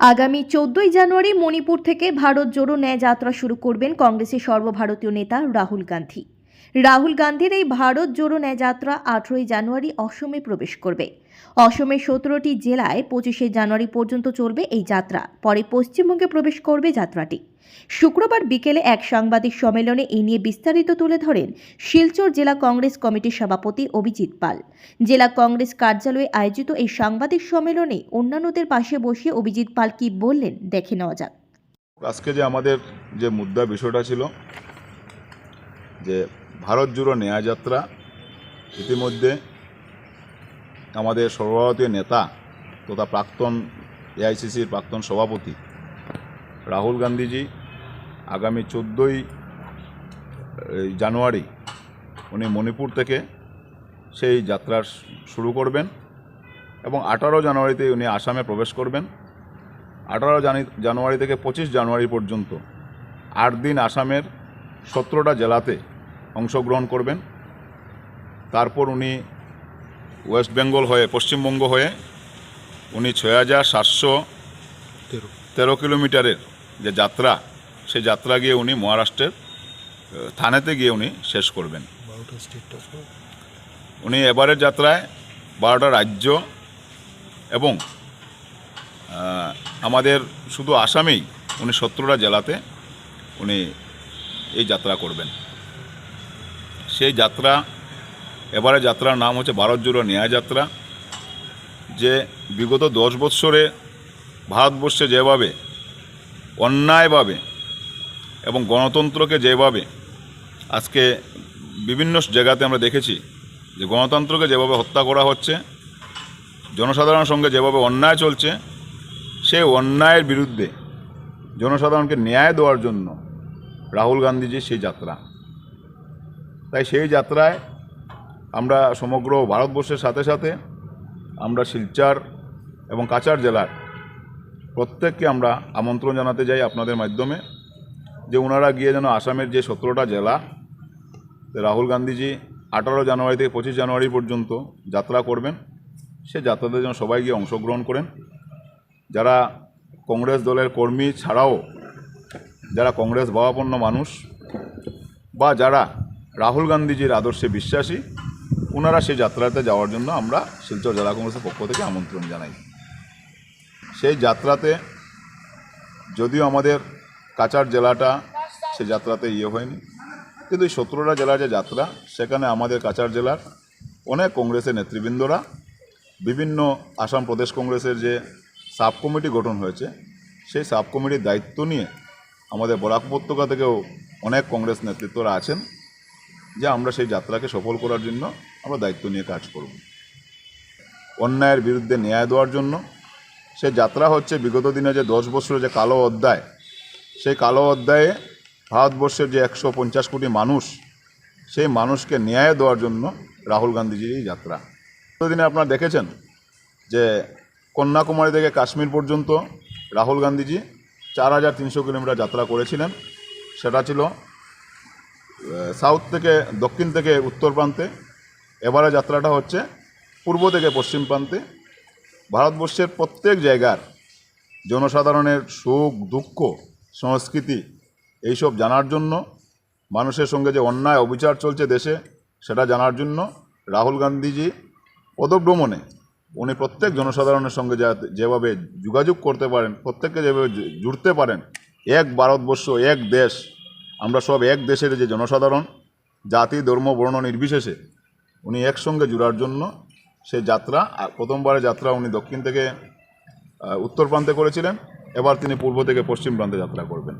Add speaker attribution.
Speaker 1: আগামী চোদ্দই জানুয়ারি মণিপুর থেকে ভারত জোড়ো ন্যায় যাত্রা শুরু করবেন কংগ্রেসের সর্বভারতীয় নেতা রাহুল গান্ধী। রাহুল গান্ধীর এই ভারত জোড়ো ন্যায় যাত্রা আঠেরোই জানুয়ারি অসমে প্রবেশ করবে। অসমের সতেরোটি জেলায় পঁচিশে জানুয়ারি পর্যন্ত চলবে এই যাত্রা। পরে পশ্চিমবঙ্গে প্রবেশ করবে যাত্রাটি। শুক্রবার বিকেলে এক সাংবাদিক সম্মেলনে এই নিয়ে বিস্তারিত তুলে ধরেন শিলচর জেলা কংগ্রেস কমিটির সভাপতি অভিজিৎ পাল। জেলা কংগ্রেস কার্যালয়ে আয়োজিত এই সাংবাদিক সম্মেলনে অন্যান্যদের পাশে বসে অভিজিৎ পাল কি বললেন, দেখে নেওয়া যাক।
Speaker 2: আজকে যে আমাদের যে মুদ্রা বিষয়টা ছিল যে ভারত জুড়ো ন্যায় যাত্রা ইতিমধ্যে আমাদের সর্বভারতীয় নেতা তথা প্রাক্তন এআইসিসির প্রাক্তন সভাপতি রাহুল গান্ধীজি আগামী চোদ্দোই জানুয়ারি উনি মণিপুর থেকে সেই যাত্রা শুরু করবেন এবং আঠারো জানুয়ারিতে উনি আসামে প্রবেশ করবেন। আঠারো জানুয়ারি থেকে পঁচিশ জানুয়ারি পর্যন্ত আট দিন আসামের সতেরোটা জেলাতে অংশগ্রহণ করবেন। তারপর উনি ওয়েস্ট বেঙ্গল হয়ে পশ্চিমবঙ্গ হয়ে উনি ছয় হাজার সাতশো তেরো কিলোমিটারের যে যাত্রা সেই যাত্রা গিয়ে উনি মহারাষ্ট্রের থানেতে গিয়ে উনি শেষ করবেন। উনি এবারের যাত্রায় বারোটা রাজ্য এবং আমাদের শুধু আসামেই উনি সতেরোটা জেলাতে উনি এই যাত্রা করবেন। সেই যাত্রা এবারে যাত্রার নাম হচ্ছে ভারত জুড়ো ন্যায় যাত্রা, যে বিগত দশ বৎসরে ভারতবর্ষে যেভাবে অন্যায়ভাবে এবং গণতন্ত্রকে যেভাবে আজকে বিভিন্ন জায়গাতে আমরা দেখেছি যে গণতন্ত্রকে যেভাবে হত্যা করা হচ্ছে, জনসাধারণের সঙ্গে যেভাবে অন্যায় চলছে, সেই অন্যায়ের বিরুদ্ধে জনসাধারণকে ন্যায় দেওয়ার জন্য রাহুল গান্ধীজির সেই যাত্রা। তাই সেই যাত্রায় আমরা সমগ্র ভারতবর্ষের সাথে সাথে আমরা শিলচর এবং কাছাড় জেলার প্রত্যেককে আমরা আমন্ত্রণ জানাতে যাই আপনাদের মাধ্যমে যে ওনারা গিয়ে যেন আসামের যে সতেরোটা জেলা রাহুল গান্ধীজি আঠারো জানুয়ারি থেকে পঁচিশ জানুয়ারি পর্যন্ত যাত্রা করবেন। সে যাত্রাতে যেন সবাই গিয়ে অংশগ্রহণ করেন। যারা কংগ্রেস দলের কর্মী ছাড়াও যারা কংগ্রেস ভাবাপন্ন মানুষ বা যারা রাহুল গান্ধীজির আদর্শে বিশ্বাসী ওনারা সেই যাত্রাতে যাওয়ার জন্য আমরা শিলচর জেলা কংগ্রেসের পক্ষ থেকে আমন্ত্রণ জানাই। সেই যাত্রাতে যদিও আমাদের কাচার জেলাটা সে যাত্রাতে ইয়ে হয়নি, কিন্তু এই সতেরোটা জেলার যে যাত্রা, সেখানে আমাদের কাচার জেলার অনেক কংগ্রেসের নেতৃবৃন্দরা, বিভিন্ন আসাম প্রদেশ কংগ্রেসের যে সাব কমিটি গঠন হয়েছে, সেই সাব কমিটির দায়িত্ব নিয়ে আমাদের বরাক উপত্যকা থেকেও অনেক কংগ্রেস নেতৃত্বরা আছেন যে আমরা সেই যাত্রাকে সফল করার জন্য আমরা দায়িত্ব নিয়ে কাজ করব। অন্যায়ের বিরুদ্ধে ন্যায় দেওয়ার জন্য সে যাত্রা হচ্ছে বিগত দিনে যে দশ বছরের যে কালো অধ্যায়, সেই কালো অধ্যায়ে ভারতবর্ষের যে একশো পঞ্চাশ কোটি মানুষ, সেই মানুষকে ন্যায় দেওয়ার জন্য রাহুল গান্ধীজির এই যাত্রা। দিনে আপনারা দেখেছেন যে কন্যাকুমারী থেকে কাশ্মীর পর্যন্ত রাহুল গান্ধীজি চার হাজার তিনশো কিলোমিটার যাত্রা করেছিলেন। সেটা ছিল সাউথ থেকে দক্ষিণ থেকে উত্তর প্রান্তে। এবারে যাত্রাটা হচ্ছে পূর্ব থেকে পশ্চিম প্রান্তে। ভারতবর্ষের প্রত্যেক জায়গার জনসাধারণের সুখ, দুঃখ, সংস্কৃতি এইসব জানার জন্য, মানুষের সঙ্গে যে অন্যায়, অবিচার চলছে দেশে, সেটা জানার জন্য রাহুল গান্ধীজি পদভ্রমণে উনি প্রত্যেক জনসাধারণের সঙ্গে যেভাবে যোগাযোগ করতে পারেন, প্রত্যেককে যেভাবে জুড়তে পারেন, এক ভারতবর্ষ, এক দেশ, আমরা সব এক দেশের যে জনসাধারণ, জাতি, ধর্ম, বর্ণ নির্বিশেষে উনি একসঙ্গে জুড়ার জন্য সে যাত্রা প্রথমবারের যাত্রা উনি দক্ষিণ থেকে উত্তর প্রান্তে করেছিলেন, এবার তিনি পূর্ব থেকে পশ্চিম প্রান্তে যাত্রা করবেন।